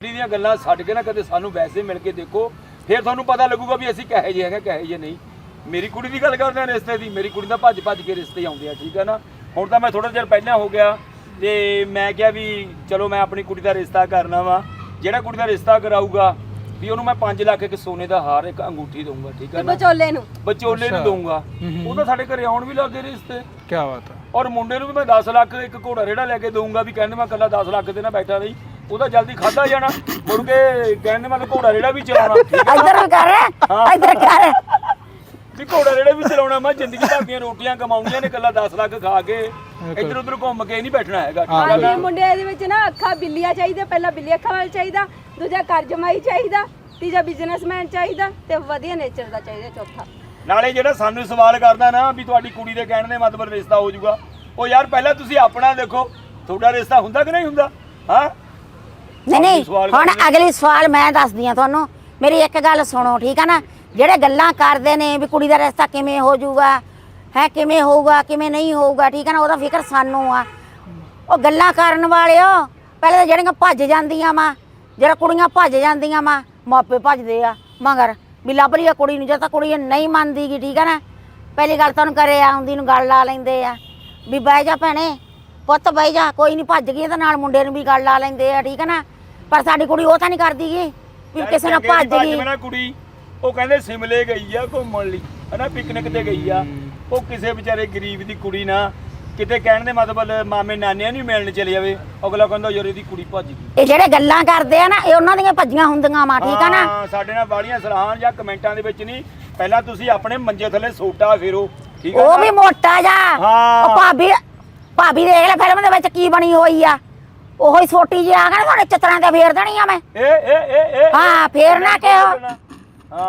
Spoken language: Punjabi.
ਕੁੜੀ ਦੀਆਂ ਗੱਲਾਂ ਛੱਡ ਕੇ ਨਾ ਕਦੇ ਸਾਨੂੰ ਵੈਸੇ ਮਿਲ ਕੇ ਦੇਖੋ ਫਿਰ ਤੁਹਾਨੂੰ ਪਤਾ ਲੱਗੂਗਾ ਵੀ ਅਸੀਂ ਕਹੇ ਜੇ ਹੈਗੇ ਕਹੇ ਜੇ ਨਹੀਂ। ਮੇਰੀ ਕੁੜੀ ਦੀ ਗੱਲ ਕਰਦੇ ਆ ਰਿਸ਼ਤੇ ਦੀ ਮੇਰੀ ਕੁੜੀ ਦਾ ਭੱਜ ਭੱਜ ਕੇ ਰਿਸ਼ਤੇ ਆਉਂਦੇ ਆ ਠੀਕ ਹੈ ਨਾ? ਹੁਣ ਤਾਂ ਮੈਂ ਥੋੜਾ ਜਿਹਾ ਪਹਿਲਾਂ ਹੋ ਗਿਆ ਤੇ ਮੈਂ ਕਿਹਾ ਵੀ ਚਲੋ ਮੈਂ ਆਪਣੀ ਕੁੜੀ ਦਾ ਰਿਸ਼ਤਾ ਕਰਨਾ ਵਾ ਜਿਹੜਾ ਕੁੜੀ ਦਾ ਰਿਸ਼ਤਾ ਕਰਾਊਗਾ ਵੀ ਉਹਨੂੰ ਮੈਂ 5 ਲੱਖ ਇੱਕ ਸੋਨੇ ਦਾ ਹਾਰ ਇੱਕ ਅੰਗੂਠੀ ਦਊਂਗਾ ਠੀਕ ਹੈ ਨਾ? ਵਿਚੋਲੇ ਨੂੰ? ਵਿਚੋਲੇ ਨੂੰ। ਦਊਂਗਾ। ਉਹ ਤਾਂ ਸਾਡੇ ਘਰੇ ਆਉਣ ਵੀ ਲੱਗੇ ਰਿਸ਼ਤੇ। ਕੀ ਬਾਤ ਹੈ ਔਰ ਮੁੰਡੇ ਨੂੰ ਵੀ ਮੈਂ 10 ਲੱਖ ਇੱਕ ਘੋੜਾ ਰੇੜਾ ਲੈ ਕੇ ਦਊਂਗਾ ਵੀ ਕਹਿੰਦੇ ਮੈਂ ਕੱਲਾ 10 ਲੱਖ ਦੇ ਨਾ ਬੈਠਾ ਨਹੀਂ ਉਹਦਾ ਜਲਦੀ ਖਾਦਾ ਜਾਣਾ। ਮੁੜ ਕੇ ਕਹਿੰਦੇ ਮੈਂ ਤਾਂ ਘੋੜਾ ਰੇੜਾ ਵੀ ਚਲਾਉਣਾ। ਠੀਕ ਹੈ ਇੱਧਰ ਵੀ ਕਰ ਇੱਧਰ ਕਰ। ਵੀ ਘੋੜਾ ਰੇੜਾ ਵੀ ਚਲਾਉਣਾ ਮੈਂ ਜ਼ਿੰਦਗੀ ਭਰ ਦੀਆਂ ਰੋਟੀਆਂ ਕਮਾਉਂਦੀਆਂ ਨੇ ਕੱਲਾ 10 ਲੱਖ ਖਾ ਕੇ ਇੱਧਰ ਉੱਧਰ ਘੁੰਮ ਕੇ ਨਹੀਂ ਬੈਠਣਾ ਹੈਗਾ। ਠੀਕ ਹੈ ਮੁੰਡਿਆਂ ਦੇ ਵਿੱਚ ਨਾ ਅੱਖਾਂ ਬਿੱਲੀਆਂ ਚਾਹੀਦੀਆਂ ਪਹਿਲਾਂ ਬਿੱਲੀ ਅੱਖਾਂ ਵਾਲਾ ਚਾਹੀਦਾ ਦੂਜਾ ਕਰਜਮਾਈ ਚਾਹੀਦਾ ਤੀਜਾ ਬਿਜ਼ਨਸਮੈਨ ਚਾਹੀਦਾ ਤੇ ਵਧੀਆ ਨੇਚਰ ਦਾ ਚਾਹੀਦਾ ਚੌਥਾ। ਨਾਲੇ ਜਿਹੜਾ ਸਾਨੂੰ ਸਵਾਲ ਕਰਦਾ ਨਾ ਵੀ ਤੁਹਾਡੀ ਕੁੜੀ ਦੇ ਕਹਿਣ ਦੇ ਮਤਲਬ ਰਿਸ਼ਤਾ ਹੋ ਜਾਊਗਾ ਉਹ ਯਾਰ ਪਹਿਲਾਂ ਤੁਸੀਂ ਆਪਣਾ ਦੇਖੋ ਤੁਹਾਡਾ ਰਿਸ਼ਤਾ ਹੁੰਦਾ ਕਿ ਨਹੀਂ ਹੁੰਦਾ? ਹਾਂ? ਨਹੀਂ ਨਹੀਂ ਸਵਾਲ ਹੁਣ ਕਰਨੇ। ਅਗਲੀ ਸਵਾਲ ਮੈਂ ਦੱਸਦੀ ਆ ਤੁਹਾਨੂੰ। ਮੇਰੀ ਇੱਕ ਗੱਲ ਸੁਣੋ ਠੀਕ ਆ ਨਾ? ਜਿਹੜੇ ਗੱਲਾਂ ਕਰਦੇ ਨੇ ਵੀ ਕੁੜੀ ਦਾ ਰਿਸ਼ਤਾ ਕਿਵੇਂ ਹੋ ਜਾਊਗਾ ਹੈ ਕਿਵੇਂ ਹੋਊਗਾ ਕਿਵੇਂ ਨਹੀਂ ਹੋਊਗਾ ਠੀਕ ਆ ਨਾ? ਉਹਦਾ ਫਿਕਰ ਸਾਨੂੰ ਆ। ਉਹ ਗੱਲਾਂ ਕਰਨ ਵਾਲਿਓ ਪਹਿਲੇ ਤਾਂ ਜਿਹੜੀਆਂ ਭੱਜ ਜਾਂਦੀਆਂ ਵਾ ਜਿਹੜਾ ਕੁੜੀਆਂ ਭੱਜ ਜਾਂਦੀਆਂ ਵਾ ਮਾਪੇ ਭੱਜਦੇ ਆ। ਮਗਰ ਵੀ ਲੱਭ ਲਈ ਆ ਕੁੜੀ ਨੂੰ ਜਦ ਤੱਕ ਕੁੜੀ ਨਹੀਂ ਮੰਨਦੀਗੀ ਠੀਕ ਆ ਨਾ? ਪਹਿਲੀ ਗੱਲ ਤੁਹਾਨੂੰ ਕਰੇ ਆਉਂਦੀ ਨੂੰ ਗੱਲ ਲਾ ਲੈਂਦੇ ਆ। ਵੀ ਬਹਿ ਜਾ ਭੈਣੇ ਪੁੱਤ ਬਹਿ ਜਾ ਕੋਈ ਨਹੀਂ ਭੱਜ ਗਈ ਇਹਦੇ ਨਾਲ ਮੁੰਡੇ ਨੂੰ ਵੀ ਗੱਲ ਲਾ ਲੈਂਦੇ ਆ ਠੀਕ ਆ ਨਾ? ਪਰ ਸਾਡੀ ਕੁੜੀ ਉਹ ਤਾਂ ਨਹੀਂ ਕਰਦੀਗੀ ਵੀ ਯਾਰ ਕਿਸੇ ਨਾਲ ਭੱਜ ਗਈ। ਨਾ ਕੁੜੀ। ਉਹ ਕਹਿੰਦੇ ਸਿਮਲੇ ਗਈ ਆ ਘੁੰਮਣ ਲਈ। ਹਨਾ ਪਿਕਨਿਕ ਤੇ ਗਈ ਆ। ਉਹ ਕਿਸੇ ਵਿਚਾਰੇ ਗਰੀਬ ਦੀ ਕੁੜੀ ਨਾ ਕਿਤੇ ਕਹਿਣ ਦੇ ਮਤਲਬ ਮਾਮੇ ਨਾਨਿਆਂ ਨੂੰ ਮਿਲਣ ਚਲੇ ਜਾਵੇ। ਅਗਲਾ ਕਹਿੰਦਾ ਯਾਰ ਇਹਦੀ ਕੁੜੀ ਭੱਜ ਗਈ। ਇਹ ਜਿਹੜੇ ਗੱਲਾਂ ਕਰਦੇ ਆ ਨਾ ਇਹ ਉਹਨਾਂ ਦੀਆਂ ਭੱਜੀਆਂ ਹੁੰਦੀਆਂ ਵਾ ਠੀਕ ਆ ਨਾ? ਹਾਂ, ਸਾਡੇ ਨਾਲ ਬਾੜੀਆਂ ਸਲਾਹਾਂ ਜਾਂ ਕਮੈਂਟਾਂ ਦੇ ਵਿੱਚ ਨਹੀਂ ਪਹਿਲਾਂ ਤੁਸੀਂ ਆਪਣੇ ਮੰਜੇ ਥੱਲੇ ਸੋਟਾ ਫੇਰੋ ਠੀਕ ਆ ਉਹ? ਵੀ ਮੋਟਾ ਜਾ। ਹਾਂ। ਭਾਬੀ ਭਾਬੀ ਦੇਖ ਲੈ ਫਿਲਮ ਦੇ ਵਿੱਚ ਕੀ ਬਣੀ ਹੋਈ ਆ। ਉਹੋ ਹੀ ਛੋਟੀ ਜਿਹੀ ਆ ਗਈ ਤੁਹਾਡੇ ਚਤਰਾਂ ਤੇ ਫੇਰ ਦੇਣੀ ਆ ਮੈਂ। ਇਹ ਇਹ ਇਹ ਇਹ ਹਾਂ, ਫੇਰ ਨਾ ਕਿਹੋ। ਹਾਂ।